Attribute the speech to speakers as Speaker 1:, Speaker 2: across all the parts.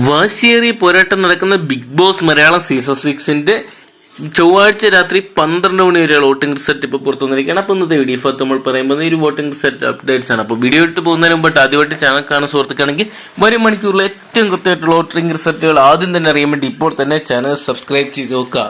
Speaker 1: വാശിയേറിയ പോരാട്ടം നടക്കുന്ന ബിഗ് ബോസ് മലയാളം സീസൺ സിക്സിന്റെ ചൊവ്വാഴ്ച രാത്രി പന്ത്രണ്ട് മണി വരെയുള്ള വോട്ടിംഗ് റിസൾട്ട് ഇപ്പോൾ പുറത്തു വന്നിരിക്കുകയാണ്. അപ്പോൾ ഇന്നത്തെ വീഡിയോ ഭാഗത്ത് നമ്മൾ പറയുമ്പോൾ ഈ ഒരു വോട്ടിംഗ് റിസൾട്ട് അപ്ഡേറ്റ്സ് ആണ്. അപ്പോൾ വീഡിയോ ഇട്ട് പോകുന്നതിന് മുമ്പ് ആദ്യമായിട്ട് ചാനൽ കാണുന്ന സുഹൃത്തുക്കാണെങ്കിൽ വരും മണിക്കൂറിൽ ഏറ്റവും കൃത്യമായിട്ടുള്ള വോട്ടിംഗ് റിസൾട്ടുകൾ ആദ്യം തന്നെ അറിയാൻ വേണ്ടി ഇപ്പോൾ തന്നെ ചാനൽ സബ്സ്ക്രൈബ് ചെയ്ത് നോക്കുക.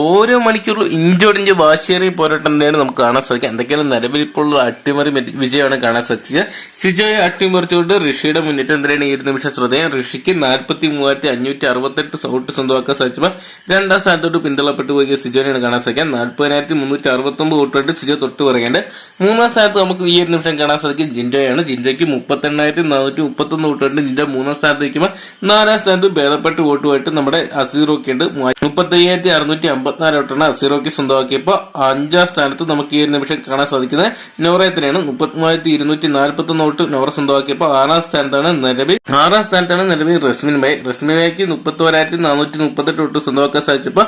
Speaker 1: ഓരോ മണിക്കൂറിലും ഇഞ്ചോടിഞ്ച് വാശിയേറിയ പോരാട്ടം നമുക്ക് കാണാൻ സാധിക്കുക. എന്തൊക്കെയാണ് ഉള്ള അട്ടിമറി വിജയമാണ് കാണാൻ സാധിച്ചത് സിജോയെ അട്ടിമറിച്ചുകൊണ്ട് ഋഷിയുടെ മുന്നേറ്റം തന്നെയാണ് ഈ ഒരു നിമിഷം ശ്രദ്ധേയം. ഋഷിക്ക് നാൽപ്പത്തി മൂവായിരത്തി അഞ്ഞൂറ്റി അറുപത്തെട്ട് സൗട്ട് സ്വന്തമാക്കാൻ സാധിച്ചപ്പോൾ രണ്ടാം സ്ഥാനത്തോട്ട് പിന്തള്ളപ്പെട്ടു പോയ സിജോനെയാണ് കാണാൻ സാധിക്കുക. നാൽപ്പതിനായിരത്തി മുന്നൂറ്റി അറുപത്തൊമ്പത് വോട്ടായിട്ട് സിജോ തൊട്ട് പറയേണ്ടത് മൂന്നാം സ്ഥാനത്ത് നമുക്ക് ഈ ഒരു നിമിഷം കാണാൻ സാധിക്കും. ജിൻഡോയാണ്. ജിൻഡോയ്ക്ക് മുപ്പത്തെണ്ണായിരത്തി നാനൂറ്റി മുപ്പത്തൊന്ന് വോട്ടായിട്ട് ജിൻഡോ മൂന്നാം സ്ഥാനത്ത് നിൽക്കുമ്പോൾ നാലാം സ്ഥാനത്ത് ഭേദപ്പെട്ട് വോട്ടുമായിട്ട് നമ്മുടെ അസീറോക്ക് ഉണ്ട് മുപ്പത്തയ്യായിരത്തി അറുന്നൂറ്റി അമ്പത്തിനാല് വോട്ടാണ് അസീറോക്ക് സ്വന്തമാക്കിയപ്പോൾ അഞ്ചാം സ്ഥാനത്ത് നമുക്ക് ഈ ഒരു നിമിഷം കാണാൻ സാധിക്കുന്നത് നോറയത്തിനാണ് മുപ്പത്തിമൂവായിരത്തി ഇരുന്നൂറ്റി നാൽപ്പത്തൊന്ന് വോട്ട് നോറ സ്വന്തമാക്കിയപ്പോൾ ആറാം സ്ഥാനത്താണ് നിലവിൽ. ആറാം സ്ഥാനത്താണ് നിലവിൽ റസ്മിൻ ബൈ. റസ്മിൻ ബൈക്ക് മുപ്പത്തോരായിരത്തി നാനൂറ്റി മുപ്പത്തെട്ട് വോട്ട് സ്വന്തമാക്കാൻ സാധിച്ചപ്പോൾ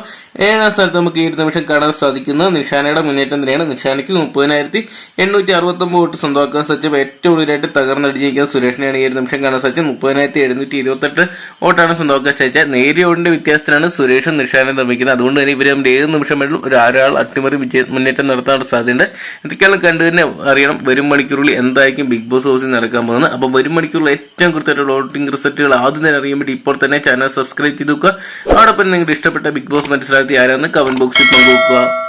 Speaker 1: ഏഴാം സ്ഥാനത്ത് നമുക്ക് ഈ ഒരു നിമിഷം കാണാൻ സാധിക്കുന്നത് നിഷാനയുടെ മുന്നേറ്റം തന്നെയാണ്. നിഷാനയ്ക്ക് മുപ്പതിനായിരത്തി എണ്ണൂറ്റി അറുപത്തൊമ്പത് വോട്ട് സ്വന്തമാക്കാൻ സാധിച്ചപ്പോൾ ഏറ്റവും കൂടുതലായിട്ട് തകർന്നടിഞ്ഞിരിക്കുന്ന സുരേഷിനെയാണ് ഈ ഒരു നിമിഷം കാണാൻ സാധിച്ചത്. മുപ്പതിനായിരത്തി എഴുന്നൂറ്റി ഇരുപത്തെട്ട് വോട്ടാണ് സ്വന്തമാക്കാൻ സാധിച്ചത്. നേരിയ വോട്ടിന്റെ വ്യത്യാസത്തിലാണ് സുരേഷും നിഷാനും നിർമ്മിക്കുന്നത്. അതുകൊണ്ട് തന്നെ തമ്മിൽ ഏത് നിമിഷം വേണം ഒരു ആരാൾ അട്ടിമറി വിജയ മുന്നേറ്റം നടത്താനുള്ള സാധ്യതയുണ്ട്. ഇതൊക്കെയാണ് കണ്ടു തന്നെ അറിയണം വരും മണിക്കൂറിൽ എന്തായിരിക്കും ബിഗ് ബോസ് ഹൗസിൽ നടക്കാൻ പോകുന്നത്. അപ്പം വരും മണിക്കൂറിൽ ഏറ്റവും കൃത്യമായിട്ടുള്ള വോട്ടിംഗ് റിസൾട്ടുകൾ ആദ്യം തന്നെ അറിയാൻ വേണ്ടി ഇപ്പോൾ തന്നെ ചാനൽ സബ്സ്ക്രൈബ് ചെയ്ത് നോക്കുക അതോടൊപ്പം നിങ്ങളുടെ ഇഷ്ടപ്പെട്ട ബിഗ് ബോസ് മത്സരാർത്ഥി ആരാന്ന് കമന്റ് ബോക്സിൽ പങ്കുവെക്കുക.